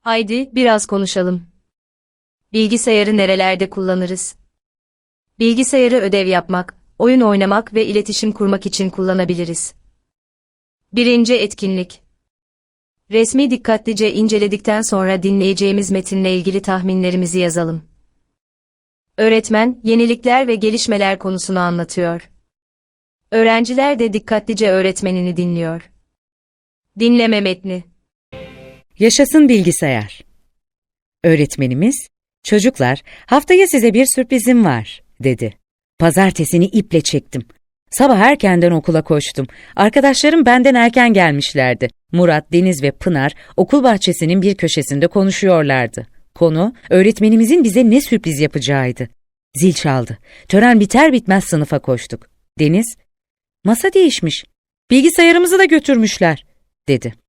Haydi biraz konuşalım. Bilgisayarı nerelerde kullanırız? Bilgisayarı ödev yapmak, oyun oynamak ve iletişim kurmak için kullanabiliriz. Birinci etkinlik. Resmi dikkatlice inceledikten sonra dinleyeceğimiz metinle ilgili tahminlerimizi yazalım. Öğretmen, yenilikler ve gelişmeler konusunu anlatıyor. Öğrenciler de dikkatlice öğretmenini dinliyor. Dinleme metni. Yaşasın bilgisayar. Öğretmenimiz, çocuklar haftaya size bir sürprizim var, dedi. Pazartesini iple çektim. Sabah erkenden okula koştum. Arkadaşlarım benden erken gelmişlerdi. Murat, Deniz ve Pınar okul bahçesinin bir köşesinde konuşuyorlardı. Konu, öğretmenimizin bize ne sürpriz yapacağıydı. Zil çaldı. Tören biter bitmez sınıfa koştuk. Deniz, masa değişmiş. Bilgisayarımızı da götürmüşler, dedi.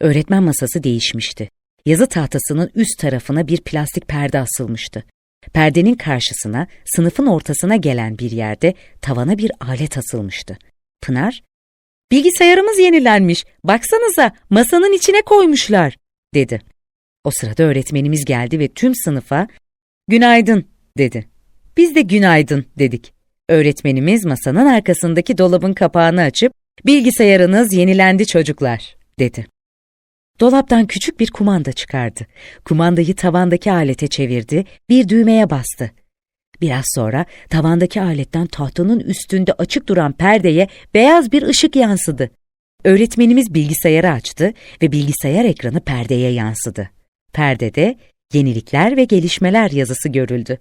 Öğretmen masası değişmişti. Yazı tahtasının üst tarafına bir plastik perde asılmıştı. Perdenin karşısına, sınıfın ortasına gelen bir yerde tavana bir alet asılmıştı. Pınar, "Bilgisayarımız yenilenmiş. Baksanıza, masanın içine koymuşlar." dedi. O sırada öğretmenimiz geldi ve tüm sınıfa "Günaydın." dedi. Biz de günaydın dedik. Öğretmenimiz masanın arkasındaki dolabın kapağını açıp "Bilgisayarınız yenilendi çocuklar." dedi. Dolaptan küçük bir kumanda çıkardı. Kumandayı tavandaki alete çevirdi, bir düğmeye bastı. Biraz sonra tavandaki aletten tahtanın üstünde açık duran perdeye beyaz bir ışık yansıdı. Öğretmenimiz bilgisayarı açtı ve bilgisayar ekranı perdeye yansıdı. Perdede yenilikler ve gelişmeler yazısı görüldü.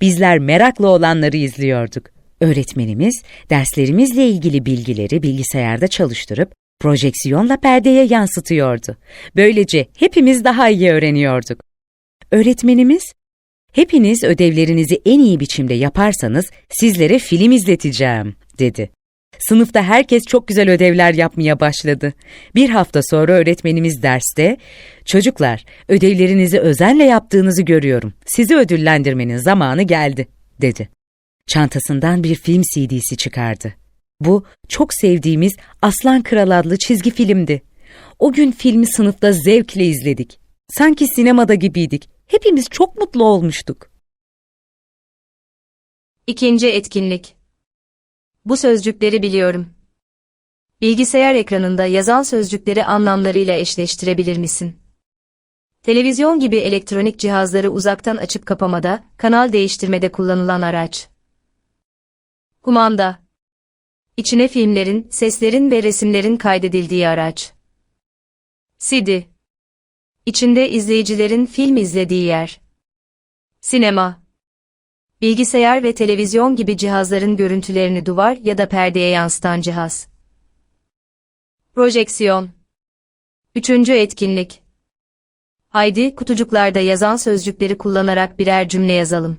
Bizler meraklı olanları izliyorduk. Öğretmenimiz derslerimizle ilgili bilgileri bilgisayarda çalıştırıp projeksiyonla perdeye yansıtıyordu. Böylece hepimiz daha iyi öğreniyorduk. Öğretmenimiz, hepiniz ödevlerinizi en iyi biçimde yaparsanız sizlere film izleteceğim, dedi. Sınıfta herkes çok güzel ödevler yapmaya başladı. Bir hafta sonra öğretmenimiz derste, çocuklar ödevlerinizi özenle yaptığınızı görüyorum. Sizi ödüllendirmenin zamanı geldi, dedi. Çantasından bir film CD'si çıkardı. Bu çok sevdiğimiz Aslan Kral adlı çizgi filmdi. O gün filmi sınıfta zevkle izledik. Sanki sinemada gibiydik. Hepimiz çok mutlu olmuştuk. İkinci etkinlik. Bu sözcükleri biliyorum. Bilgisayar ekranında yazan sözcükleri anlamlarıyla eşleştirebilir misin? Televizyon gibi elektronik cihazları uzaktan açıp kapamada, kanal değiştirmede kullanılan araç. Kumanda. İçine filmlerin, seslerin ve resimlerin kaydedildiği araç. CD. İçinde izleyicilerin film izlediği yer. Sinema. Bilgisayar ve televizyon gibi cihazların görüntülerini duvar ya da perdeye yansıtan cihaz. Projeksiyon. Üçüncü etkinlik. Haydi kutucuklarda yazan sözcükleri kullanarak birer cümle yazalım.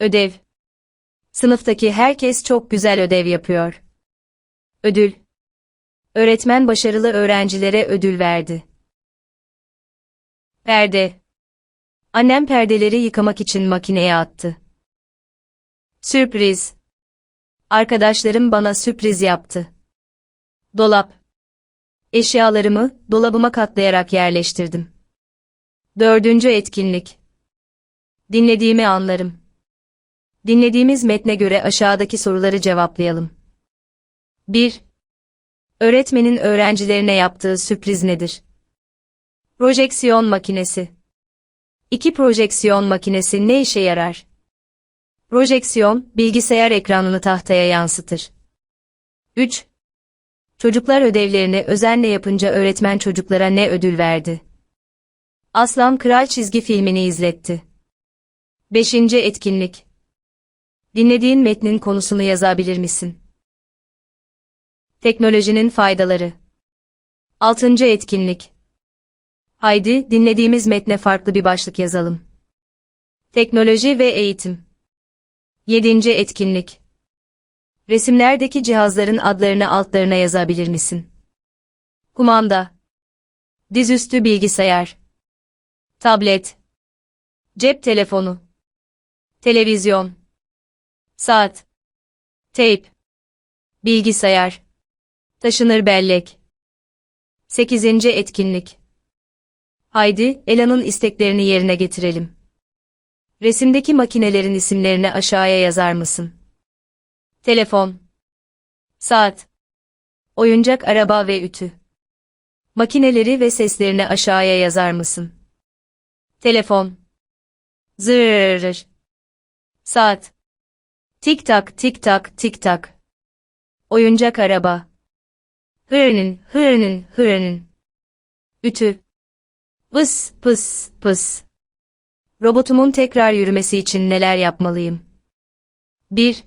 Ödev. Sınıftaki herkes çok güzel ödev yapıyor. Ödül. Öğretmen başarılı öğrencilere ödül verdi. Perde. Annem perdeleri yıkamak için makineye attı. Sürpriz. Arkadaşlarım bana sürpriz yaptı. Dolap. Eşyalarımı dolabıma katlayarak yerleştirdim. Dördüncü etkinlik. Dinlediğimi anlarım. Dinlediğimiz metne göre aşağıdaki soruları cevaplayalım. 1. Öğretmenin öğrencilerine yaptığı sürpriz nedir? Projeksiyon makinesi. 2. Projeksiyon makinesi ne işe yarar? Projeksiyon, bilgisayar ekranını tahtaya yansıtır. 3. Çocuklar ödevlerini özenle yapınca öğretmen çocuklara ne ödül verdi? Aslan Kral çizgi filmini izletti. 5. Etkinlik Dinlediğin metnin konusunu yazabilir misin? Teknolojinin faydaları 6. Etkinlik Haydi dinlediğimiz metne farklı bir başlık yazalım. Teknoloji ve eğitim 7. Etkinlik Resimlerdeki cihazların adlarını altlarına yazabilir misin? Kumanda Dizüstü bilgisayar Tablet Cep telefonu Televizyon Saat Teyp Bilgisayar Taşınır bellek 8. Etkinlik Haydi, Ela'nın isteklerini yerine getirelim. Resimdeki makinelerin isimlerini aşağıya yazar mısın? Telefon, saat, oyuncak araba ve ütü. Makineleri ve seslerini aşağıya yazar mısın? Telefon, zırrrr, saat, tik tak tik tak tik tak. Oyuncak araba, hırnın hırnın hırnın. Ütü, vıs pıs pıs. Robotumun tekrar yürümesi için neler yapmalıyım? 1.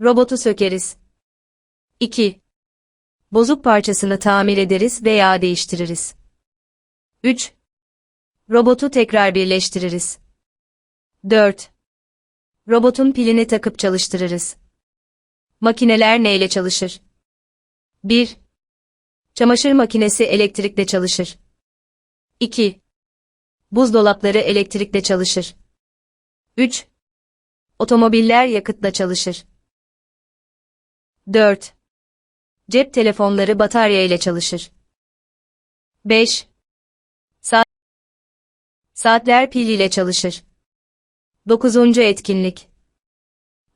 Robotu sökeriz. 2. Bozuk parçasını tamir ederiz veya değiştiririz. 3. Robotu tekrar birleştiririz. 4. Robotun pilini takıp çalıştırırız. Makineler neyle çalışır? 1. Çamaşır makinesi elektrikle çalışır. 2. Buzdolapları elektrikle çalışır. 3. Otomobiller yakıtla çalışır. 4. Cep telefonları batarya ile çalışır. 5. Saat Saatler pil ile çalışır. 9. etkinlik.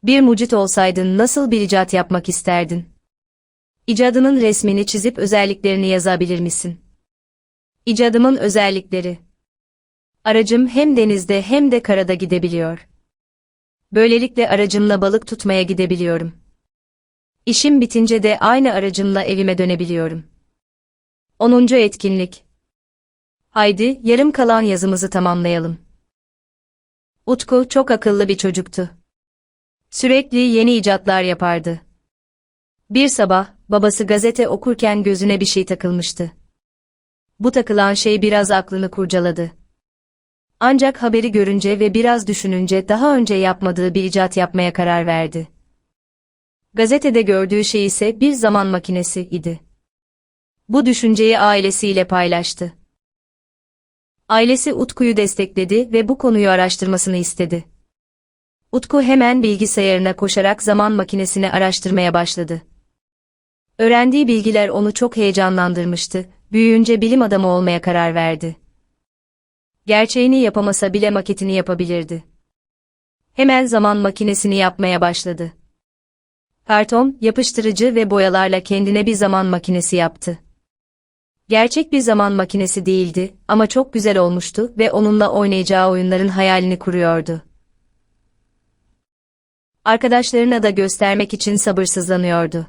Bir mucit olsaydın nasıl bir icat yapmak isterdin? İcadının resmini çizip özelliklerini yazabilir misin? İcadımın özellikleri. Aracım hem denizde hem de karada gidebiliyor. Böylelikle aracımla balık tutmaya gidebiliyorum. İşim bitince de aynı aracımla evime dönebiliyorum. 10. etkinlik. Haydi, yarım kalan yazımızı tamamlayalım. Utku çok akıllı bir çocuktu. Sürekli yeni icatlar yapardı. Bir sabah, babası gazete okurken gözüne bir şey takılmıştı. Bu takılan şey biraz aklını kurcaladı. Ancak haberi görünce ve biraz düşününce daha önce yapmadığı bir icat yapmaya karar verdi. Gazetede gördüğü şey ise bir zaman makinesi idi. Bu düşünceyi ailesiyle paylaştı. Ailesi Utku'yu destekledi ve bu konuyu araştırmasını istedi. Utku hemen bilgisayarına koşarak zaman makinesini araştırmaya başladı. Öğrendiği bilgiler onu çok heyecanlandırmıştı, büyüyünce bilim adamı olmaya karar verdi. Gerçeğini yapamasa bile maketini yapabilirdi. Hemen zaman makinesini yapmaya başladı. Karton, yapıştırıcı ve boyalarla kendine bir zaman makinesi yaptı. Gerçek bir zaman makinesi değildi ama çok güzel olmuştu ve onunla oynayacağı oyunların hayalini kuruyordu. Arkadaşlarına da göstermek için sabırsızlanıyordu.